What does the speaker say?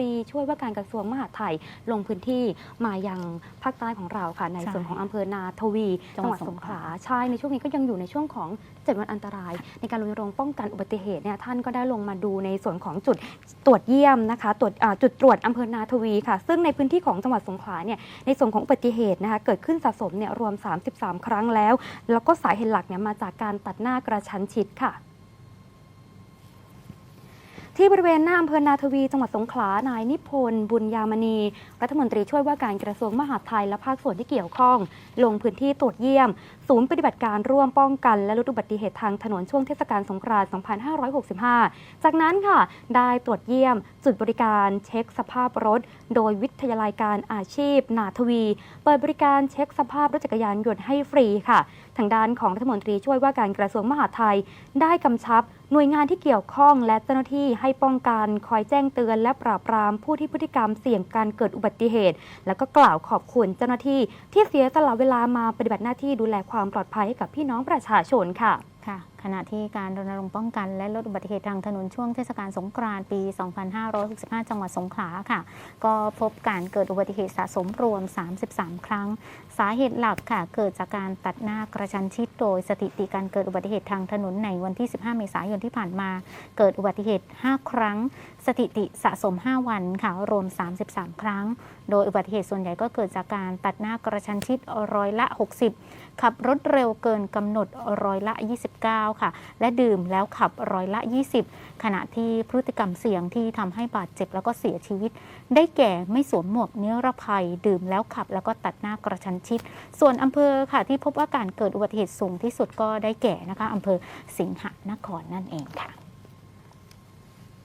ตรีช่วยว่าการกระทรวงมหาดไทยลงพื้นที่มายังภาคใต้ของเราค่ะ ในใช่ส่วนของอำเภอนาทวี จัจังงหหวัวัดดสสงงขขลาลาใช่ในช่วงนี้ก็ยังอยู่ในช่วงของเจ็ดวันอันตราย ในการรณรงค์ป้องกันอุบัติเหตุเนี่ยท่านก็ได้ลงมาดูในส่วนของจุดตรวจเยี่ยมนะคะตรวจอ่าจุดตรวจอำเภอนาทวีค่ะ ซึ่งในพื้นที่ของจังหวัดสงขลาเนี่ยในส่วนของอุบัติเหตุนะคะเกิดขึ้นสะสมเนี่ยรวม 33 ครั้งแล้ว แล้วก็สาเหตุหลักเนี่ยมาจากการตัดหน้ากระชั้นชิดค่ะ ที่บริเวณหน้าอำเภอนาทวี จังหวัดสงขลา นายนิพนธ์บุญยามณี รัฐมนตรีช่วยว่าการกระทรวงมหาดไทยและภาคส่วนที่เกี่ยวข้อง ลงพื้นที่ตรวจเยี่ยม ศูนย์ปฏิบัติการร่วมป้องกัน และลดอุบัติเหตุทางถนนช่วงเทศกาลสงกรานต์ 2565 จากนั้นค่ะ ได้ตรวจเยี่ยม จุดบริการเช็คสภาพรถ โดยวิทยาลัยการอาชีพ นาทวี เปิดบริการเช็คสภาพรถจักรยานยนต์ให้ฟรีค่ะทางด้านของรัฐมนตรีช่วยว่าการกระทรวงมหาดไทย ได้กำชับหน่วยงานที่เกี่ยวข้องและเจ้าหน้าที่ให้ป้องกันคอยแจ้งเตือน และปราบปรามผู้ที่พฤติกรรมเสี่ยงการเกิดอุบัติเหตุ แล้วก็กล่าวขอบคุณเจ้าหน้าที่ ที่เสียสละเวลามาปฏิบัติหน้าที่ดูแลความปลอดภัยให้กับพี่น้องประชาชนค่ะค่ะ ขณะที่การรณรงค์ป้องกันและลดอุบัติเหตุทางถนนช่วงเทศกาลสงกรานต์ปี 2565 จังหวัดสงขลาค่ะ ก็พบการเกิดอุบัติเหตุสะสมรวม 33 ครั้ง สาเหตุหลักค่ะ เกิดจากการตัดหน้ากระชันชิดโดยสถิติการเกิดอุบัติเหตุทางถนนในวันที่ 15 เมษายนที่ผ่านมา เกิดอุบัติเหตุ 5 ครั้ง สถิติสะสม 5 วันค่ะ รวม 33 ครั้ง โดยอุบัติเหตุส่วนใหญ่ก็เกิดจากการตัดหน้ากระชันชิดร้อยละ 60 ขับรถเร็วเกินกำหนดร้อยละ 29ค่ะ และดื่มแล้วขับร้อยละ 20 ขณะที่พฤติกรรมเสี่ยงที่ทำให้บาดเจ็บแล้วก็เสียชีวิต ได้แก่ไม่สวมหมวกนิรภัย ดื่มแล้วขับ แล้วก็ตัดหน้ากระชันชิด ส่วนอำเภอค่ะที่พบว่าการเกิดอุบัติเหตุสูงที่สุดก็ได้แก่นะคะอำเภอสิงหนครนั่นเองค่ะ